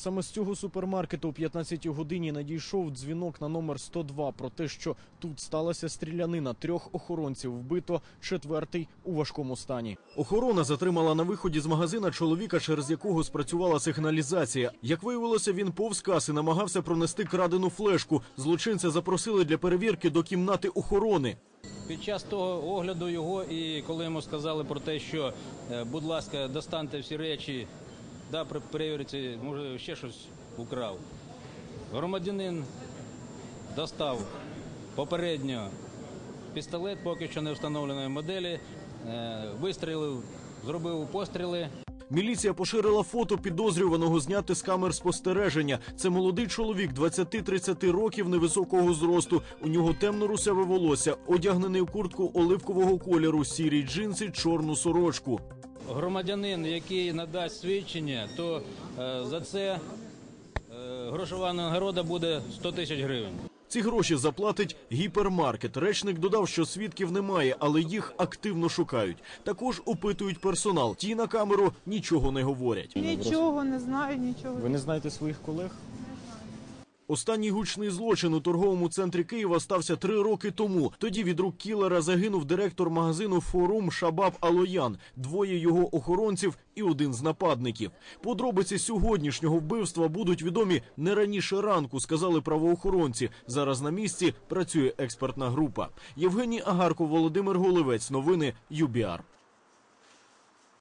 Саме з цього супермаркету о 15 годині надійшов дзвінок на номер 102 про те, що тут сталася стрілянина. Трьох охоронців вбито, четвертий у важкому стані. Охорона затримала на виході з магазина чоловіка, через якого спрацювала сигналізація. Як виявилося, він повз каси намагався пронести крадену флешку. Злочинця запросили для перевірки до кімнати охорони. Під час того огляду його, і коли йому сказали про те, що, е, будь ласка, достаньте всі речі, да, при- перевірте, може ще щось украв. Громадянин достав попередньо пістолет, поки що не встановленої моделі, е, вистрілив, зробив постріли. Міліція поширила фото підозрюваного зняти з камер спостереження. Це молодий чоловік 20-30 років невисокого зросту. У нього темно-русяве волосся, одягнений у куртку оливкового кольору, сірі джинси, чорну сорочку. Громадянин, який надасть свідчення, то е, за це е, грошова нагорода буде 100 тисяч гривень. Ці гроші заплатить гіпермаркет. Речник додав, що свідків немає, але їх активно шукають. Також опитують персонал. Ті на камеру нічого не говорять. Нічого не знаю, нічого. Ви не знаєте своїх колег? Останній гучний злочин у торговому центрі Києва стався три роки тому. Тоді від рук кілера загинув директор магазину Форум Шабаб Алоян, двоє його охоронців і один з нападників. Подробиці сьогоднішнього вбивства будуть відомі не раніше ранку, сказали правоохоронці. Зараз на місці працює експертна група. Євгеній Агарко, Володимир Голевець. Новини ЮБІАР.